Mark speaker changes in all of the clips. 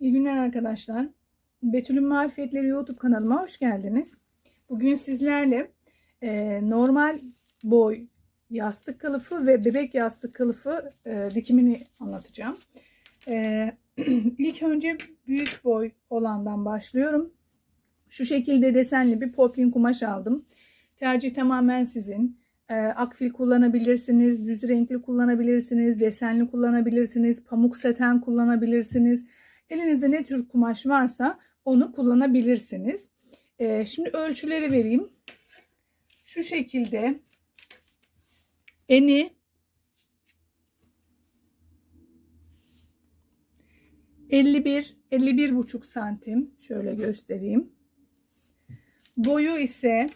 Speaker 1: İyi günler arkadaşlar. Betül'ün Marifetleri YouTube kanalıma hoş geldiniz. Bugün sizlerle e, normal boy yastık kılıfı ve bebek yastık kılıfı e, dikimini anlatacağım. E, ilk önce büyük boy olandan başlıyorum. Şu şekilde desenli bir poplin kumaş aldım. Tercih tamamen sizin. E, akfil kullanabilirsiniz, düz renkli kullanabilirsiniz, desenli kullanabilirsiniz, pamuk saten kullanabilirsiniz. Elinizde ne tür kumaş varsa onu kullanabilirsiniz. Ee, şimdi ölçüleri vereyim. Şu şekilde eni 51 51 buçuk santim şöyle göstereyim. Boyu ise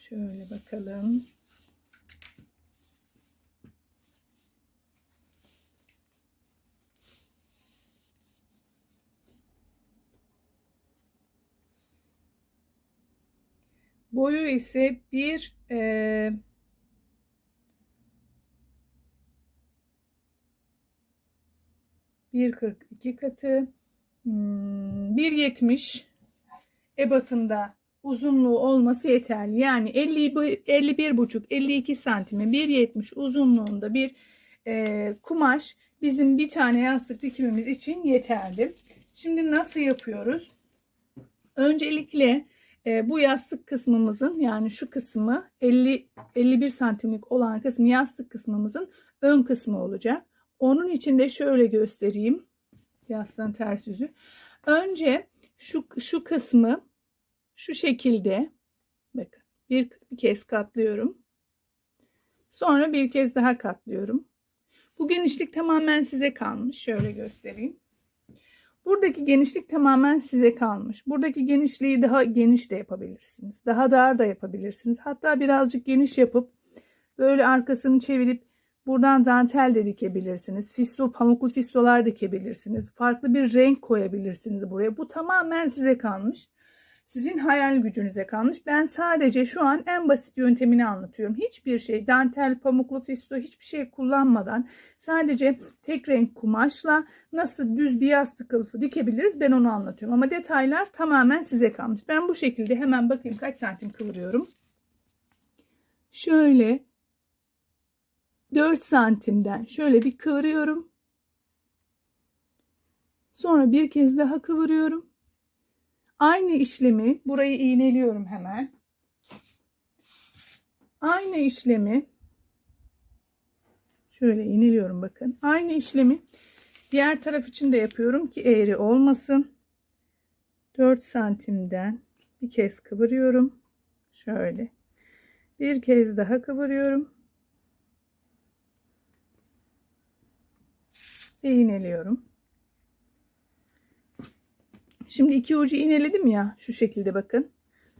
Speaker 1: şöyle bakalım. Boyu ise bir e, bir kırk iki katı hmm, bir yetmiş ebatında uzunluğu olması yeterli. Yani 50 51 buçuk 52 santime 1.70 uzunluğunda bir e, kumaş bizim bir tane yastık dikimimiz için yeterli. Şimdi nasıl yapıyoruz? Öncelikle bu yastık kısmımızın yani şu kısmı 50 51 santimlik olan kısmı yastık kısmımızın ön kısmı olacak. Onun için de şöyle göstereyim. Yastığın ters yüzü. Önce şu şu kısmı şu şekilde bakın bir, bir kez katlıyorum. Sonra bir kez daha katlıyorum. Bu genişlik tamamen size kalmış. Şöyle göstereyim. Buradaki genişlik tamamen size kalmış. Buradaki genişliği daha geniş de yapabilirsiniz. Daha dar da yapabilirsiniz. Hatta birazcık geniş yapıp böyle arkasını çevirip buradan dantel de dikebilirsiniz. Fisto, pamuklu fistolar dikebilirsiniz. Farklı bir renk koyabilirsiniz buraya. Bu tamamen size kalmış. Sizin hayal gücünüze kalmış. Ben sadece şu an en basit yöntemini anlatıyorum. Hiçbir şey dantel, pamuklu fisto hiçbir şey kullanmadan sadece tek renk kumaşla nasıl düz bir yastık kılıfı dikebiliriz ben onu anlatıyorum. Ama detaylar tamamen size kalmış. Ben bu şekilde hemen bakayım kaç santim kıvırıyorum. Şöyle 4 santimden şöyle bir kıvırıyorum. Sonra bir kez daha kıvırıyorum. Aynı işlemi burayı iğneliyorum hemen. Aynı işlemi şöyle iğneliyorum bakın. Aynı işlemi diğer taraf için de yapıyorum ki eğri olmasın. 4 santimden bir kez kıvırıyorum. Şöyle. Bir kez daha kıvırıyorum. Ve iğneliyorum. Şimdi iki ucu iğneledim ya şu şekilde bakın.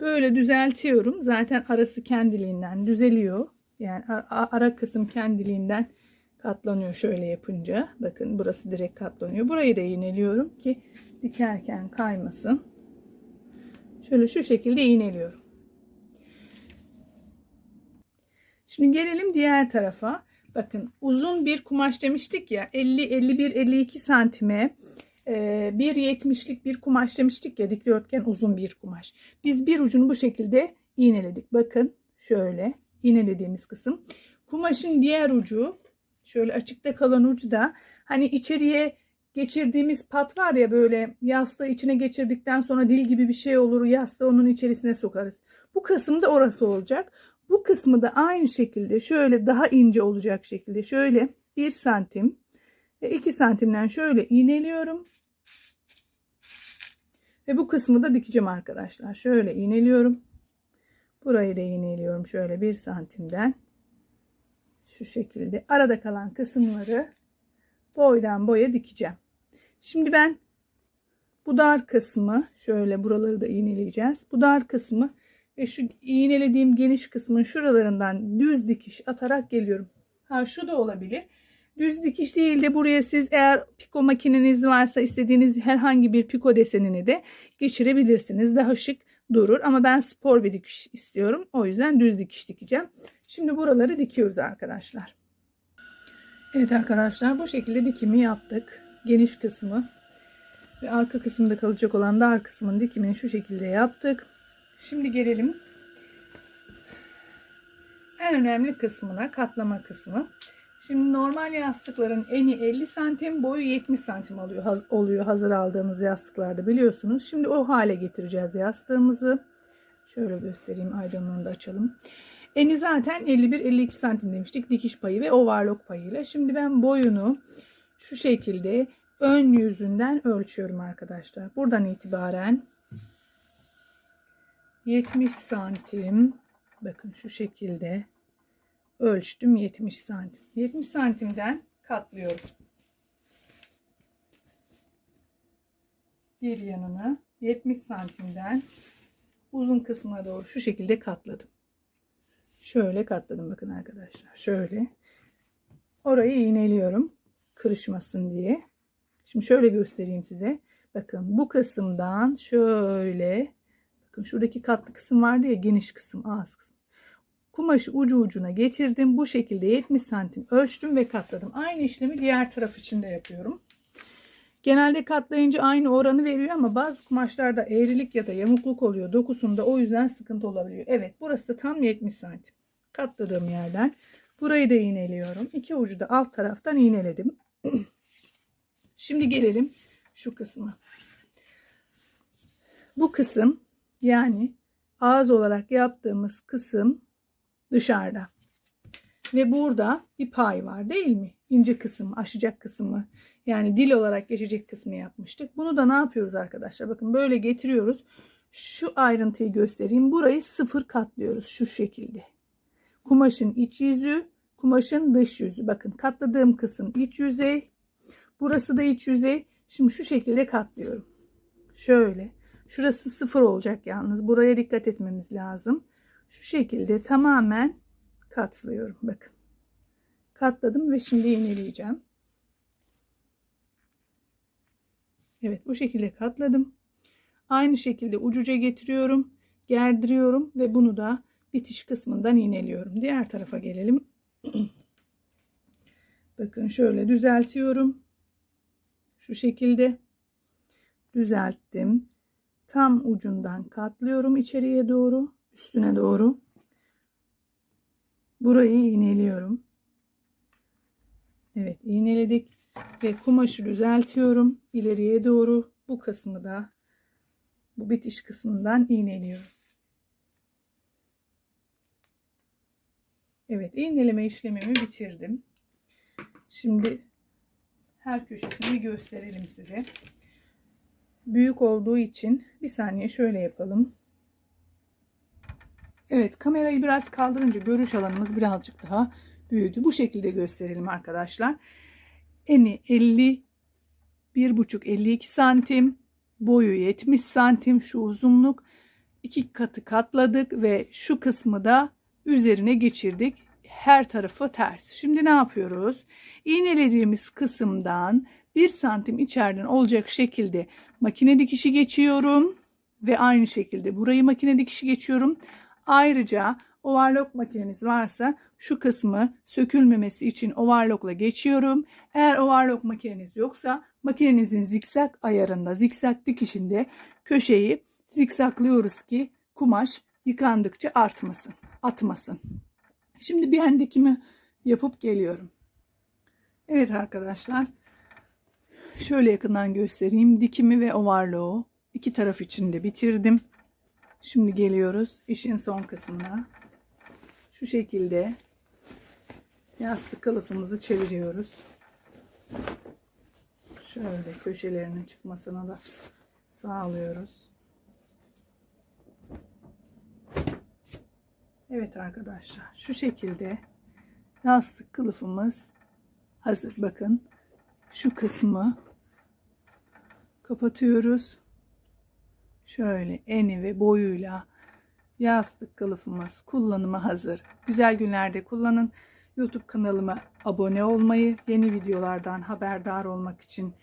Speaker 1: Böyle düzeltiyorum. Zaten arası kendiliğinden düzeliyor. Yani ara kısım kendiliğinden katlanıyor şöyle yapınca. Bakın burası direkt katlanıyor. Burayı da iğneliyorum ki dikerken kaymasın. Şöyle şu şekilde iğneliyorum. Şimdi gelelim diğer tarafa. Bakın uzun bir kumaş demiştik ya 50 51 52 santime 1.70'lik bir kumaş demiştik ya dikdörtgen uzun bir kumaş. Biz bir ucunu bu şekilde iğneledik. Bakın şöyle iğnelediğimiz kısım. Kumaşın diğer ucu şöyle açıkta kalan ucu da hani içeriye geçirdiğimiz pat var ya böyle yastığı içine geçirdikten sonra dil gibi bir şey olur yastığı onun içerisine sokarız. Bu kısım da orası olacak. Bu kısmı da aynı şekilde şöyle daha ince olacak şekilde şöyle 1 santim ve 2 santimden şöyle iğneliyorum. Ve bu kısmı da dikeceğim arkadaşlar. Şöyle iğneliyorum. Burayı da iğneliyorum şöyle 1 santimden. Şu şekilde arada kalan kısımları boydan boya dikeceğim. Şimdi ben bu dar kısmı şöyle buraları da iğneleyeceğiz. Bu dar kısmı ve şu iğnelediğim geniş kısmın şuralarından düz dikiş atarak geliyorum. Ha şu da olabilir. Düz dikiş değil de buraya siz eğer piko makineniz varsa istediğiniz herhangi bir piko desenini de geçirebilirsiniz. Daha şık durur ama ben spor bir dikiş istiyorum. O yüzden düz dikiş dikeceğim. Şimdi buraları dikiyoruz arkadaşlar. Evet arkadaşlar bu şekilde dikimi yaptık. Geniş kısmı ve arka kısımda kalacak olan dar kısmın dikimini şu şekilde yaptık. Şimdi gelelim en önemli kısmına katlama kısmı. Şimdi normal yastıkların eni 50 santim, boyu 70 santim oluyor, haz- oluyor hazır aldığımız yastıklarda biliyorsunuz. Şimdi o hale getireceğiz yastığımızı. Şöyle göstereyim aydınlığını da açalım. Eni zaten 51-52 santim demiştik dikiş payı ve overlock payıyla. Şimdi ben boyunu şu şekilde ön yüzünden ölçüyorum arkadaşlar. Buradan itibaren 70 santim bakın şu şekilde ölçtüm 70 santim. 70 santimden katlıyorum. Bir yanını 70 santimden uzun kısmına doğru şu şekilde katladım. Şöyle katladım bakın arkadaşlar. Şöyle. Orayı iğneliyorum. Kırışmasın diye. Şimdi şöyle göstereyim size. Bakın bu kısımdan şöyle bakın şuradaki katlı kısım vardı ya geniş kısım ağız kısmı. Kumaşı ucu ucuna getirdim. Bu şekilde 70 santim ölçtüm ve katladım. Aynı işlemi diğer taraf için de yapıyorum. Genelde katlayınca aynı oranı veriyor ama bazı kumaşlarda eğrilik ya da yamukluk oluyor dokusunda o yüzden sıkıntı olabiliyor. Evet burası da tam 70 santim. Katladığım yerden burayı da iğneliyorum. İki ucu da alt taraftan iğneledim. Şimdi gelelim şu kısma. Bu kısım yani ağız olarak yaptığımız kısım dışarıda. Ve burada bir pay var değil mi? İnce kısım, aşacak kısmı. Yani dil olarak geçecek kısmı yapmıştık. Bunu da ne yapıyoruz arkadaşlar? Bakın böyle getiriyoruz. Şu ayrıntıyı göstereyim. Burayı sıfır katlıyoruz şu şekilde. Kumaşın iç yüzü, kumaşın dış yüzü. Bakın katladığım kısım iç yüzey. Burası da iç yüzey. Şimdi şu şekilde katlıyorum. Şöyle. Şurası sıfır olacak yalnız. Buraya dikkat etmemiz lazım. Şu şekilde tamamen katlıyorum. Bakın. Katladım ve şimdi iğneleyeceğim. Evet bu şekilde katladım. Aynı şekilde ucuca getiriyorum. Gerdiriyorum ve bunu da bitiş kısmından iğneliyorum. Diğer tarafa gelelim. Bakın şöyle düzeltiyorum. Şu şekilde düzelttim. Tam ucundan katlıyorum içeriye doğru, üstüne doğru. Burayı iğneliyorum. Evet iğneledik ve kumaşı düzeltiyorum ileriye doğru. Bu kısmı da bu bitiş kısmından iğneliyorum. Evet iğneleme işlemimi bitirdim. Şimdi her köşesini gösterelim size. Büyük olduğu için bir saniye şöyle yapalım. Evet kamerayı biraz kaldırınca görüş alanımız birazcık daha büyüdü. Bu şekilde gösterelim arkadaşlar. Eni 50 1,5 52 santim boyu 70 santim şu uzunluk. İki katı katladık ve şu kısmı da üzerine geçirdik. Her tarafı ters. Şimdi ne yapıyoruz? İğnelediğimiz kısımdan 1 santim içeriden olacak şekilde makine dikişi geçiyorum ve aynı şekilde burayı makine dikişi geçiyorum ayrıca overlock makineniz varsa şu kısmı sökülmemesi için overlockla geçiyorum. Eğer overlock makineniz yoksa makinenizin zikzak ayarında, zikzak dikişinde köşeyi zikzaklıyoruz ki kumaş yıkandıkça artmasın, atmasın. Şimdi bir hand dikimi yapıp geliyorum. Evet arkadaşlar. Şöyle yakından göstereyim. Dikimi ve overlock'u iki taraf için de bitirdim. Şimdi geliyoruz işin son kısmına. Şu şekilde yastık kılıfımızı çeviriyoruz. Şöyle köşelerinin çıkmasına da sağlıyoruz. Evet arkadaşlar şu şekilde yastık kılıfımız hazır. Bakın şu kısmı kapatıyoruz. Şöyle eni ve boyuyla yastık kılıfımız kullanıma hazır. Güzel günlerde kullanın. YouTube kanalıma abone olmayı, yeni videolardan haberdar olmak için